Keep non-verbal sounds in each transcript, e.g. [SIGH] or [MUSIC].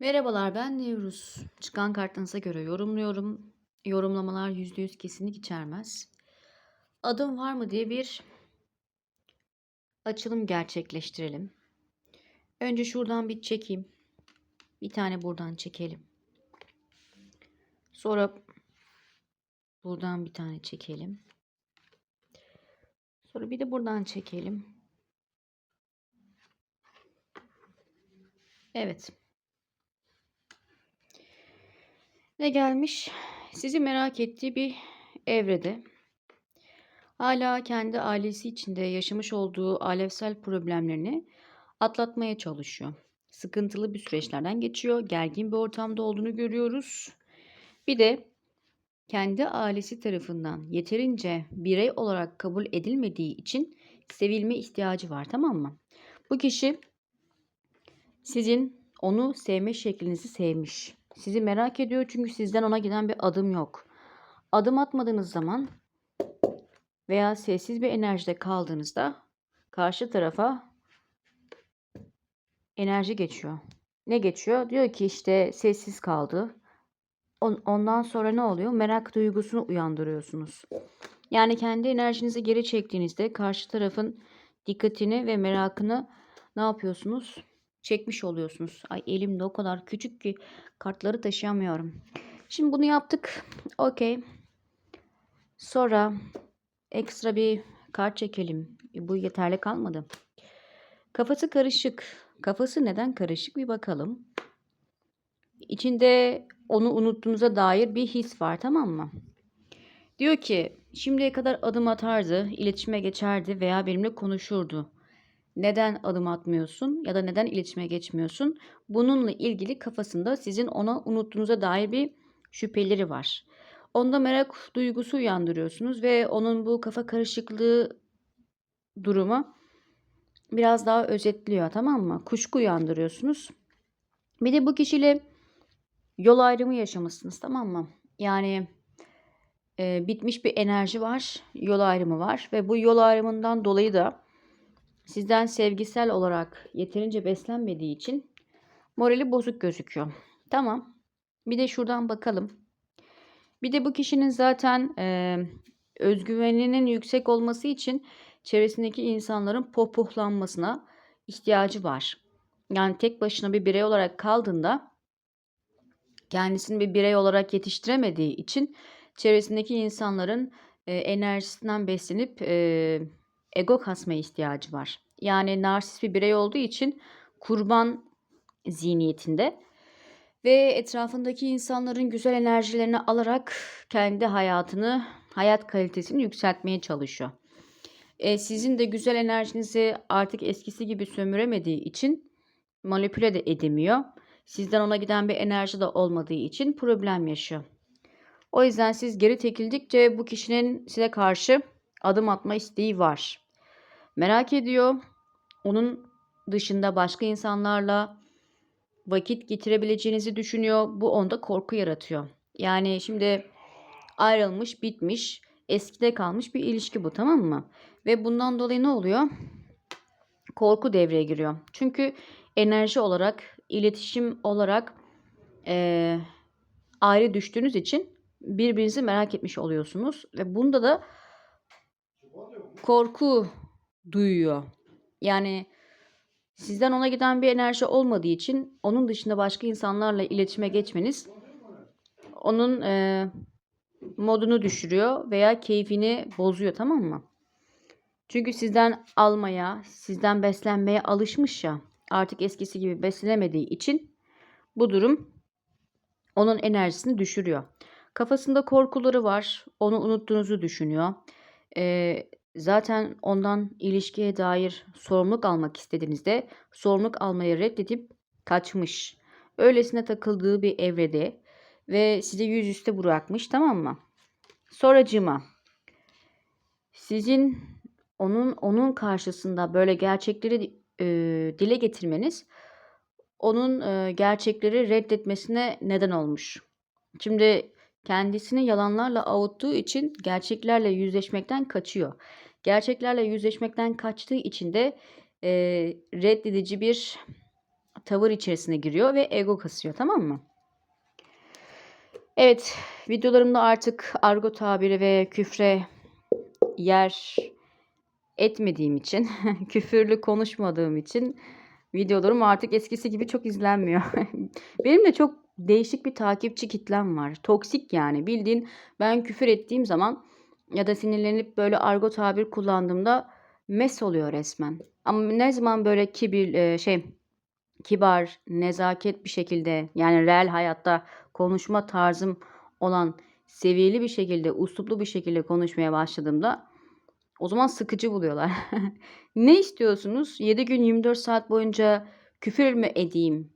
Merhabalar ben Nevruz. Çıkan kartınıza göre yorumluyorum. Yorumlamalar %100 kesinlik içermez. Adım var mı diye bir açılım gerçekleştirelim. Önce şuradan bir çekeyim. Bir tane buradan çekelim. Sonra buradan bir tane çekelim. Sonra bir de buradan çekelim. Evet. Ne gelmiş? Sizi merak ettiği bir evrede. Hala kendi ailesi içinde yaşamış olduğu alevsel problemlerini atlatmaya çalışıyor. Sıkıntılı bir süreçlerden geçiyor. Gergin bir ortamda olduğunu görüyoruz. Bir de kendi ailesi tarafından yeterince birey olarak kabul edilmediği için sevilme ihtiyacı var tamam mı? Bu kişi sizin onu sevme şeklinizi sevmiş. Sizi merak ediyor çünkü sizden ona giden bir adım yok. Adım atmadığınız zaman veya sessiz bir enerjide kaldığınızda karşı tarafa enerji geçiyor. Ne geçiyor? Diyor ki işte sessiz kaldı. On- Ondan sonra ne oluyor? Merak duygusunu uyandırıyorsunuz. Yani kendi enerjinizi geri çektiğinizde karşı tarafın dikkatini ve merakını ne yapıyorsunuz? Çekmiş oluyorsunuz. Ay elim de o kadar küçük ki kartları taşıyamıyorum. Şimdi bunu yaptık. Okey. Sonra ekstra bir kart çekelim. Bu yeterli kalmadı. Kafası karışık. Kafası neden karışık bir bakalım. İçinde onu unuttuğunuza dair bir his var tamam mı? Diyor ki şimdiye kadar adım atardı, iletişime geçerdi veya benimle konuşurdu. Neden adım atmıyorsun ya da neden iletişime geçmiyorsun? Bununla ilgili kafasında sizin ona unuttuğunuza dair bir şüpheleri var. Onda merak duygusu uyandırıyorsunuz ve onun bu kafa karışıklığı durumu biraz daha özetliyor tamam mı? Kuşku uyandırıyorsunuz. Bir de bu kişiyle yol ayrımı yaşamışsınız tamam mı? Yani e, bitmiş bir enerji var, yol ayrımı var ve bu yol ayrımından dolayı da sizden sevgisel olarak yeterince beslenmediği için morali bozuk gözüküyor. Tamam. Bir de şuradan bakalım. Bir de bu kişinin zaten e, özgüveninin yüksek olması için çevresindeki insanların pohpohlanmasına ihtiyacı var. Yani tek başına bir birey olarak kaldığında kendisini bir birey olarak yetiştiremediği için çevresindeki insanların e, enerjisinden beslenip e, ego kasmaya ihtiyacı var. Yani narsist bir birey olduğu için kurban zihniyetinde ve etrafındaki insanların güzel enerjilerini alarak kendi hayatını, hayat kalitesini yükseltmeye çalışıyor. E, sizin de güzel enerjinizi artık eskisi gibi sömüremediği için manipüle de edemiyor. Sizden ona giden bir enerji de olmadığı için problem yaşıyor. O yüzden siz geri çekildikçe bu kişinin size karşı adım atma isteği var. Merak ediyor. Onun dışında başka insanlarla vakit getirebileceğinizi düşünüyor. Bu onda korku yaratıyor. Yani şimdi ayrılmış, bitmiş, eskide kalmış bir ilişki bu tamam mı? Ve bundan dolayı ne oluyor? Korku devreye giriyor. Çünkü enerji olarak, iletişim olarak eee, ayrı düştüğünüz için birbirinizi merak etmiş oluyorsunuz. Ve bunda da korku duyuyor. Yani sizden ona giden bir enerji olmadığı için onun dışında başka insanlarla iletişime geçmeniz onun eee, modunu düşürüyor veya keyfini bozuyor tamam mı? Çünkü sizden almaya, sizden beslenmeye alışmış ya. Artık eskisi gibi beslenemediği için bu durum onun enerjisini düşürüyor. Kafasında korkuları var. Onu unuttuğunuzu düşünüyor. Ee, zaten ondan ilişkiye dair sorumluluk almak istediğinizde sorumluluk almayı reddedip kaçmış. Öylesine takıldığı bir evrede ve sizi yüzüstü bırakmış tamam mı? Sonracığıma sizin onun onun karşısında böyle gerçekleri e, dile getirmeniz onun e, gerçekleri reddetmesine neden olmuş. Şimdi kendisini yalanlarla avuttuğu için gerçeklerle yüzleşmekten kaçıyor. Gerçeklerle yüzleşmekten kaçtığı için de e, reddedici bir tavır içerisine giriyor ve ego kasıyor tamam mı? Evet, videolarımda artık argo tabiri ve küfre yer etmediğim için, [LAUGHS] küfürlü konuşmadığım için videolarım artık eskisi gibi çok izlenmiyor. [LAUGHS] Benim de çok değişik bir takipçi kitlem var. Toksik yani. Bildiğin ben küfür ettiğim zaman ya da sinirlenip böyle argo tabir kullandığımda mes oluyor resmen. Ama ne zaman böyle kibir e, şey kibar, nezaket bir şekilde yani real hayatta konuşma tarzım olan seviyeli bir şekilde, usluplu bir şekilde konuşmaya başladığımda o zaman sıkıcı buluyorlar. [LAUGHS] ne istiyorsunuz? 7 gün 24 saat boyunca küfür mü edeyim?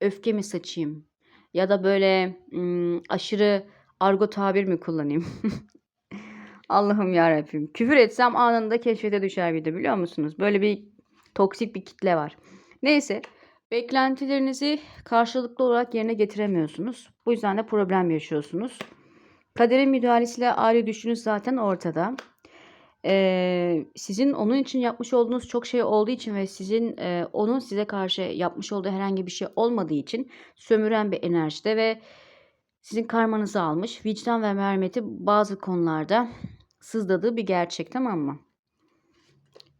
Öfke mi saçayım? Ya da böyle ım, aşırı argo tabir mi kullanayım? [LAUGHS] Allah'ım yarabbim. Küfür etsem anında keşfete düşer bir de biliyor musunuz? Böyle bir toksik bir kitle var. Neyse. Beklentilerinizi karşılıklı olarak yerine getiremiyorsunuz. Bu yüzden de problem yaşıyorsunuz. Kaderin müdahalesiyle aile düşünüz zaten ortada. Ee, sizin onun için yapmış olduğunuz çok şey olduğu için ve sizin e, onun size karşı yapmış olduğu herhangi bir şey olmadığı için sömüren bir enerjide ve sizin karmanızı almış. Vicdan ve merhameti bazı konularda sızladığı bir gerçek tamam mı?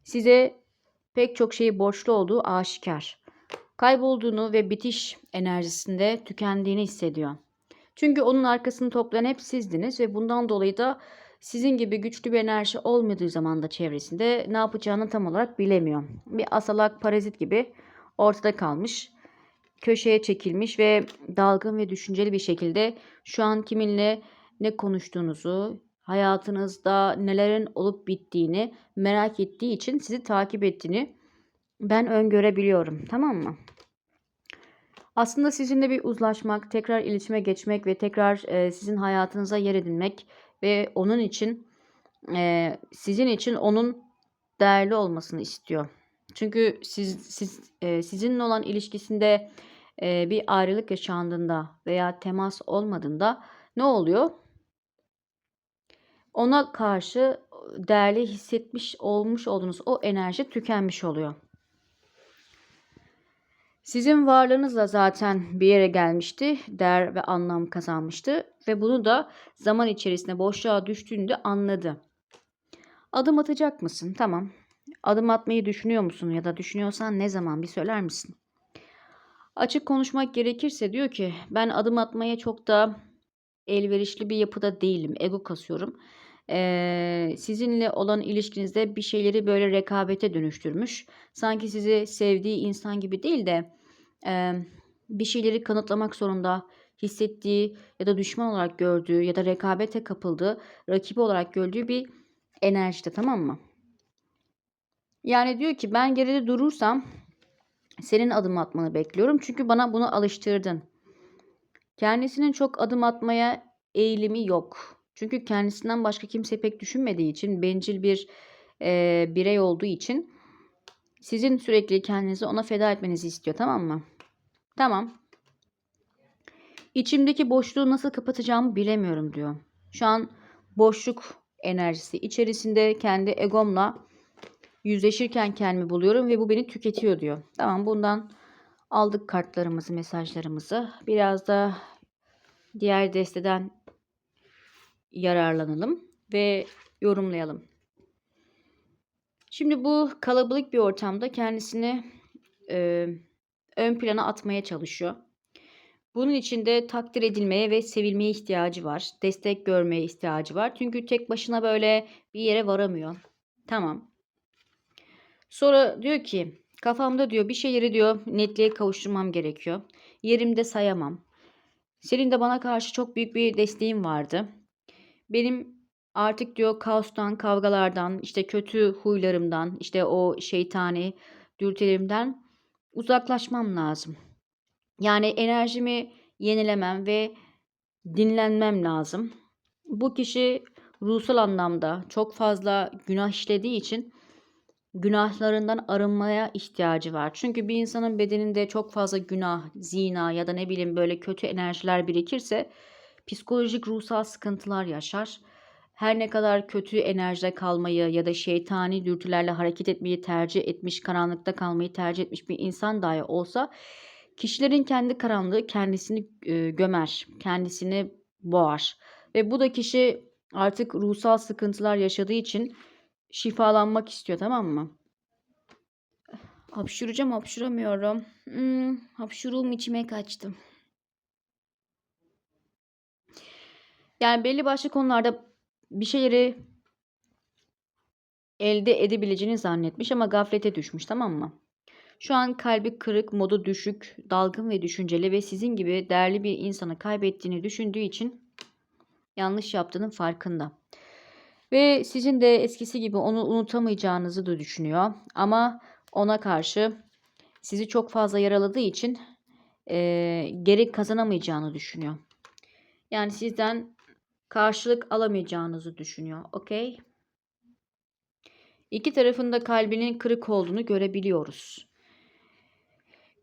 Size pek çok şeyi borçlu olduğu aşikar. Kaybolduğunu ve bitiş enerjisinde tükendiğini hissediyor. Çünkü onun arkasını toplayan hep sizdiniz ve bundan dolayı da sizin gibi güçlü bir enerji olmadığı zaman da çevresinde ne yapacağını tam olarak bilemiyor. Bir asalak parazit gibi ortada kalmış, köşeye çekilmiş ve dalgın ve düşünceli bir şekilde şu an kiminle ne konuştuğunuzu, hayatınızda nelerin olup bittiğini merak ettiği için sizi takip ettiğini ben öngörebiliyorum. Tamam mı? Aslında sizinle bir uzlaşmak, tekrar iletişime geçmek ve tekrar sizin hayatınıza yer edinmek ve onun için e, sizin için onun değerli olmasını istiyor. Çünkü siz, siz e, sizinle olan ilişkisinde e, bir ayrılık yaşandığında veya temas olmadığında ne oluyor? Ona karşı değerli hissetmiş olmuş olduğunuz o enerji tükenmiş oluyor. Sizin varlığınızla zaten bir yere gelmişti, değer ve anlam kazanmıştı ve bunu da zaman içerisinde boşluğa düştüğünde anladı. Adım atacak mısın? Tamam. Adım atmayı düşünüyor musun ya da düşünüyorsan ne zaman bir söyler misin? Açık konuşmak gerekirse diyor ki ben adım atmaya çok da elverişli bir yapıda değilim. Ego kasıyorum. Ee, sizinle olan ilişkinizde bir şeyleri böyle rekabete dönüştürmüş. Sanki sizi sevdiği insan gibi değil de bir şeyleri kanıtlamak zorunda hissettiği ya da düşman olarak gördüğü ya da rekabete kapıldığı, rakibi olarak gördüğü bir enerjide tamam mı? Yani diyor ki ben geride durursam senin adım atmanı bekliyorum. Çünkü bana bunu alıştırdın. Kendisinin çok adım atmaya eğilimi yok. Çünkü kendisinden başka kimse pek düşünmediği için, bencil bir e, birey olduğu için sizin sürekli kendinizi ona feda etmenizi istiyor tamam mı? Tamam. İçimdeki boşluğu nasıl kapatacağımı bilemiyorum diyor. Şu an boşluk enerjisi içerisinde kendi egomla yüzleşirken kendimi buluyorum ve bu beni tüketiyor diyor. Tamam bundan aldık kartlarımızı, mesajlarımızı. Biraz da diğer desteden yararlanalım ve yorumlayalım. Şimdi bu kalabalık bir ortamda kendisini e, ön plana atmaya çalışıyor. Bunun için de takdir edilmeye ve sevilmeye ihtiyacı var. Destek görmeye ihtiyacı var. Çünkü tek başına böyle bir yere varamıyor. Tamam. Sonra diyor ki kafamda diyor bir şeyleri diyor netliğe kavuşturmam gerekiyor. Yerimde sayamam. Senin de bana karşı çok büyük bir desteğin vardı. Benim artık diyor kaostan, kavgalardan, işte kötü huylarımdan, işte o şeytani dürtülerimden uzaklaşmam lazım. Yani enerjimi yenilemem ve dinlenmem lazım. Bu kişi ruhsal anlamda çok fazla günah işlediği için günahlarından arınmaya ihtiyacı var. Çünkü bir insanın bedeninde çok fazla günah, zina ya da ne bileyim böyle kötü enerjiler birikirse psikolojik ruhsal sıkıntılar yaşar. Her ne kadar kötü enerjide kalmayı ya da şeytani dürtülerle hareket etmeyi tercih etmiş, karanlıkta kalmayı tercih etmiş bir insan dahi olsa Kişilerin kendi karanlığı kendisini e, gömer, kendisini boğar. Ve bu da kişi artık ruhsal sıkıntılar yaşadığı için şifalanmak istiyor tamam mı? Hapşuracağım hapşuramıyorum. Hmm, hapşuruğum içime kaçtı. Yani belli başlı konularda bir şeyleri elde edebileceğini zannetmiş ama gaflete düşmüş tamam mı? Şu an kalbi kırık, modu düşük, dalgın ve düşünceli ve sizin gibi değerli bir insanı kaybettiğini düşündüğü için yanlış yaptığının farkında. Ve sizin de eskisi gibi onu unutamayacağınızı da düşünüyor. Ama ona karşı sizi çok fazla yaraladığı için e, geri kazanamayacağını düşünüyor. Yani sizden karşılık alamayacağınızı düşünüyor. Okey? İki tarafında kalbinin kırık olduğunu görebiliyoruz.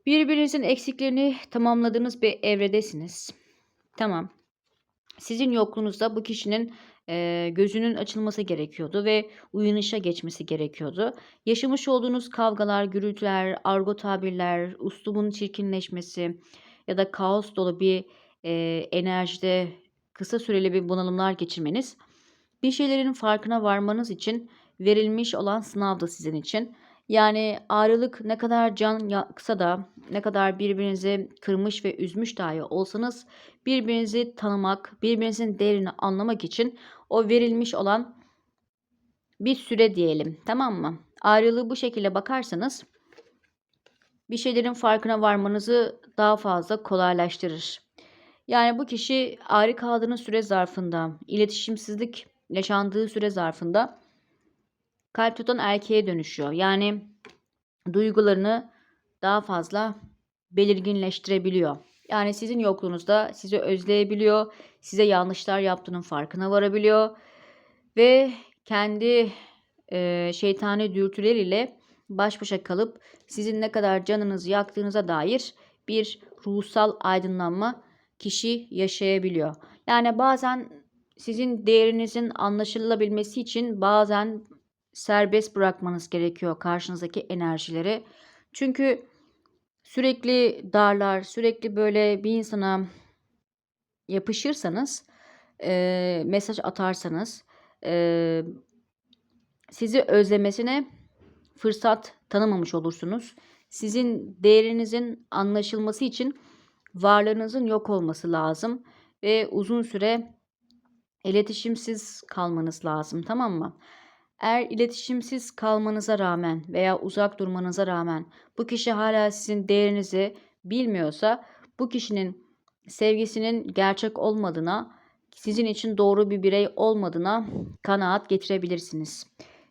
Birbirinizin eksiklerini tamamladığınız bir evredesiniz. Tamam. Sizin yokluğunuzda bu kişinin e, gözünün açılması gerekiyordu ve uyanışa geçmesi gerekiyordu. Yaşamış olduğunuz kavgalar, gürültüler, argo tabirler, uslubun çirkinleşmesi ya da kaos dolu bir e, enerjide kısa süreli bir bunalımlar geçirmeniz bir şeylerin farkına varmanız için verilmiş olan sınavdı sizin için. Yani ayrılık ne kadar can yaksa da ne kadar birbirinizi kırmış ve üzmüş dahi olsanız birbirinizi tanımak, birbirinizin değerini anlamak için o verilmiş olan bir süre diyelim. Tamam mı? Ayrılığı bu şekilde bakarsanız bir şeylerin farkına varmanızı daha fazla kolaylaştırır. Yani bu kişi ayrı kaldığınız süre zarfında, iletişimsizlik yaşandığı süre zarfında kalp tutan erkeğe dönüşüyor. Yani duygularını daha fazla belirginleştirebiliyor. Yani sizin yokluğunuzda sizi özleyebiliyor, size yanlışlar yaptığının farkına varabiliyor ve kendi e, şeytani dürtüleriyle baş başa kalıp sizin ne kadar canınızı yaktığınıza dair bir ruhsal aydınlanma kişi yaşayabiliyor. Yani bazen sizin değerinizin anlaşılabilmesi için bazen serbest bırakmanız gerekiyor karşınızdaki enerjileri. Çünkü sürekli darlar, sürekli böyle bir insana yapışırsanız, e, mesaj atarsanız, e, sizi özlemesine fırsat tanımamış olursunuz. Sizin değerinizin anlaşılması için varlığınızın yok olması lazım ve uzun süre iletişimsiz kalmanız lazım, tamam mı? Eğer iletişimsiz kalmanıza rağmen veya uzak durmanıza rağmen bu kişi hala sizin değerinizi bilmiyorsa bu kişinin sevgisinin gerçek olmadığına, sizin için doğru bir birey olmadığına kanaat getirebilirsiniz.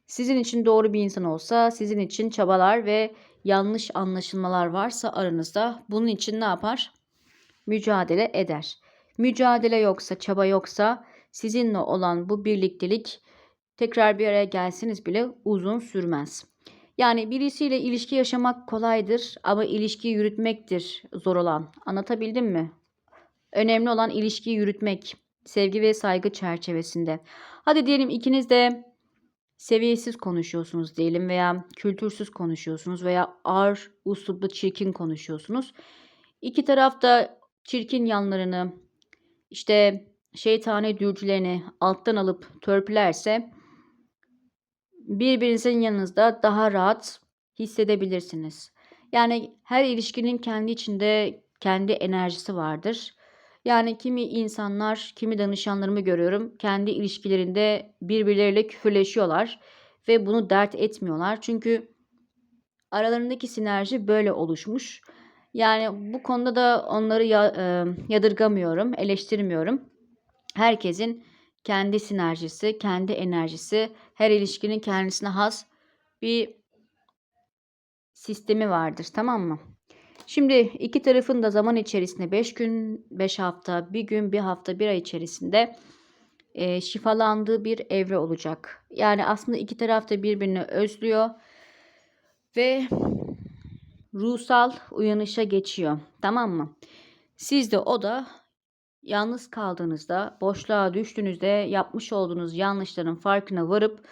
Sizin için doğru bir insan olsa, sizin için çabalar ve yanlış anlaşılmalar varsa aranızda bunun için ne yapar? Mücadele eder. Mücadele yoksa, çaba yoksa sizinle olan bu birliktelik tekrar bir araya gelseniz bile uzun sürmez. Yani birisiyle ilişki yaşamak kolaydır ama ilişki yürütmektir zor olan. Anlatabildim mi? Önemli olan ilişki yürütmek. Sevgi ve saygı çerçevesinde. Hadi diyelim ikiniz de seviyesiz konuşuyorsunuz diyelim veya kültürsüz konuşuyorsunuz veya ağır, usluplu, çirkin konuşuyorsunuz. İki taraf da çirkin yanlarını, işte şeytani dürtülerini alttan alıp törpülerse birbirinizin yanınızda daha rahat hissedebilirsiniz. Yani her ilişkinin kendi içinde kendi enerjisi vardır. Yani kimi insanlar, kimi danışanlarımı görüyorum. Kendi ilişkilerinde birbirleriyle küfürleşiyorlar ve bunu dert etmiyorlar. Çünkü aralarındaki sinerji böyle oluşmuş. Yani bu konuda da onları ya, e, yadırgamıyorum, eleştirmiyorum. Herkesin kendi sinerjisi, kendi enerjisi, her ilişkinin kendisine has bir sistemi vardır. Tamam mı? Şimdi iki tarafın da zaman içerisinde 5 gün, 5 hafta, bir gün, bir hafta, bir ay içerisinde e, şifalandığı bir evre olacak. Yani aslında iki taraf da birbirini özlüyor ve ruhsal uyanışa geçiyor. Tamam mı? Siz de o da yalnız kaldığınızda, boşluğa düştüğünüzde yapmış olduğunuz yanlışların farkına varıp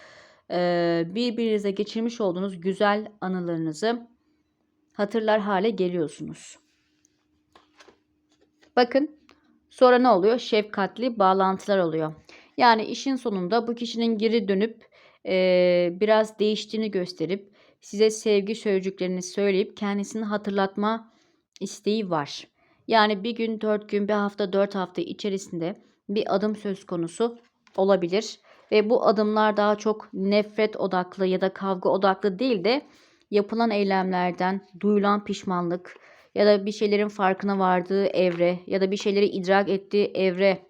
birbirinize geçirmiş olduğunuz güzel anılarınızı hatırlar hale geliyorsunuz. Bakın sonra ne oluyor? Şefkatli bağlantılar oluyor. Yani işin sonunda bu kişinin geri dönüp biraz değiştiğini gösterip size sevgi sözcüklerini söyleyip kendisini hatırlatma isteği var. Yani bir gün, dört gün, bir hafta, dört hafta içerisinde bir adım söz konusu olabilir. Ve bu adımlar daha çok nefret odaklı ya da kavga odaklı değil de yapılan eylemlerden duyulan pişmanlık ya da bir şeylerin farkına vardığı evre ya da bir şeyleri idrak ettiği evre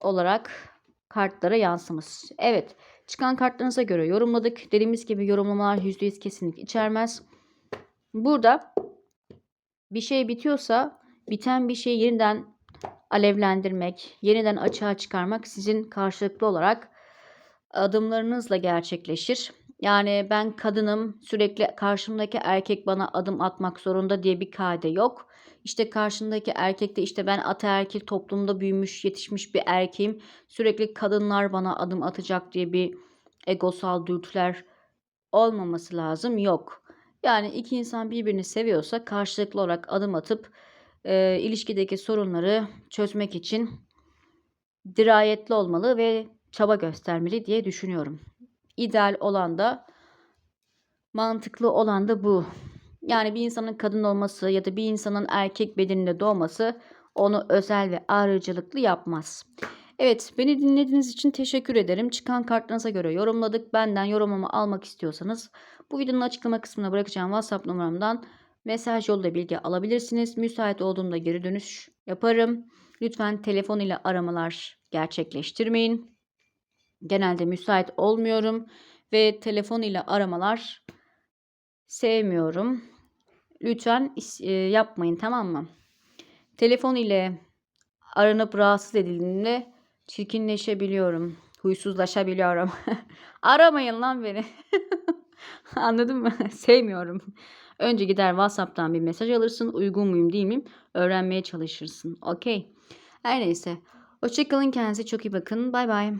olarak kartlara yansımış. Evet, çıkan kartlarınıza göre yorumladık. Dediğimiz gibi yorumlamalar %100 kesinlik içermez. Burada bir şey bitiyorsa biten bir şeyi yeniden alevlendirmek, yeniden açığa çıkarmak sizin karşılıklı olarak adımlarınızla gerçekleşir. Yani ben kadınım, sürekli karşımdaki erkek bana adım atmak zorunda diye bir kaide yok. İşte karşımdaki erkek de işte ben ataerkil toplumda büyümüş, yetişmiş bir erkeğim. Sürekli kadınlar bana adım atacak diye bir egosal dürtüler olmaması lazım. Yok. Yani iki insan birbirini seviyorsa karşılıklı olarak adım atıp e, ilişkideki sorunları çözmek için dirayetli olmalı ve çaba göstermeli diye düşünüyorum. İdeal olan da mantıklı olan da bu. Yani bir insanın kadın olması ya da bir insanın erkek bedeninde doğması onu özel ve ayrıcalıklı yapmaz. Evet, beni dinlediğiniz için teşekkür ederim. Çıkan kartlarınıza göre yorumladık. Benden yorumumu almak istiyorsanız bu videonun açıklama kısmına bırakacağım WhatsApp numaramdan mesaj yoluyla bilgi alabilirsiniz. Müsait olduğumda geri dönüş yaparım. Lütfen telefon ile aramalar gerçekleştirmeyin. Genelde müsait olmuyorum ve telefon ile aramalar sevmiyorum. Lütfen e, yapmayın tamam mı? Telefon ile aranıp rahatsız edildiğinde çirkinleşebiliyorum. Huysuzlaşabiliyorum. [LAUGHS] Aramayın lan beni. [LAUGHS] Anladın mı? [LAUGHS] Sevmiyorum. Önce gider WhatsApp'tan bir mesaj alırsın. Uygun muyum değil miyim? Öğrenmeye çalışırsın. Okey. Her neyse. Hoşçakalın. Kendinize çok iyi bakın. Bay bay.